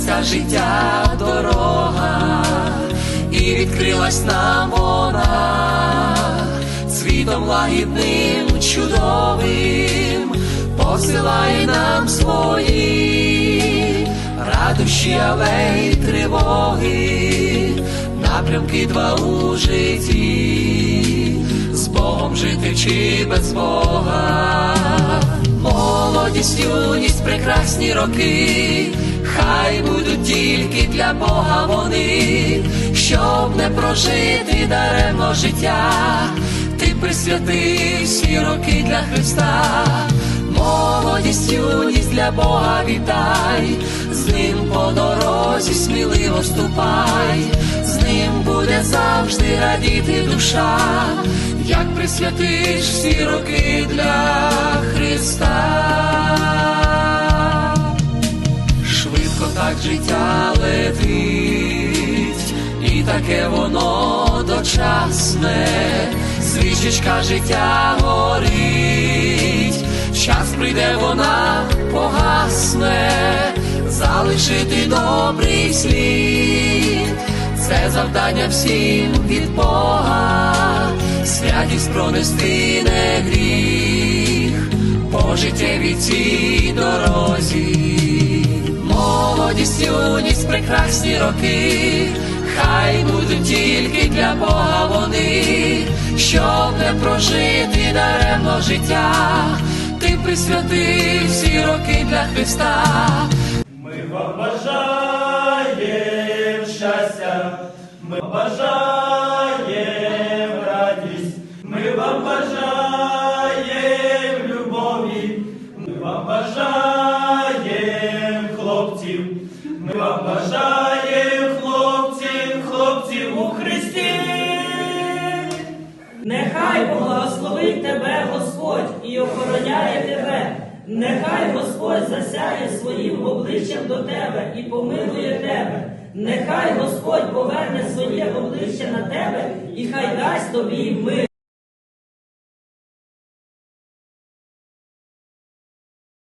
світла життя дорога, і відкрилась нам вона цвітом лагідним, чудовим, посилай нам свої радощі, але тривоги, напрямки два у житті, з Богом жити чи без Бога, молодість, юність, прекрасні роки, хай будуть тільки для Бога вони, щоб не прожити даремно життя, ти присвятив всі роки для Христа. Молодість, юність для Бога вітай, з ним по дорозі сміливо ступай, з ним буде завжди радіти душа, як присвятиш всі роки для Христа. Таке воно дочасне, свічечка життя горить, час прийде вона погасне, залишити добрий слід, це завдання всім від Бога, святість пронести не гріх, по життєвій цій дорозі. Молодість, юність, прекрасні роки, хай будуть тільки для Бога вони, щоб не прожити даремно життя, ти присвятив всі роки для Христа. Ми вам бажаєм щастя, ми бажаєм радість, ми вам бажаєм любові, ми вам бажаєм хлопців, ми вам бажаєм Нехай благословить тебе Господь і охороняє тебе. Нехай Господь засяє своїм обличчям до тебе і помилує тебе. Нехай Господь поверне своє обличчя на тебе і хай дасть тобі мир.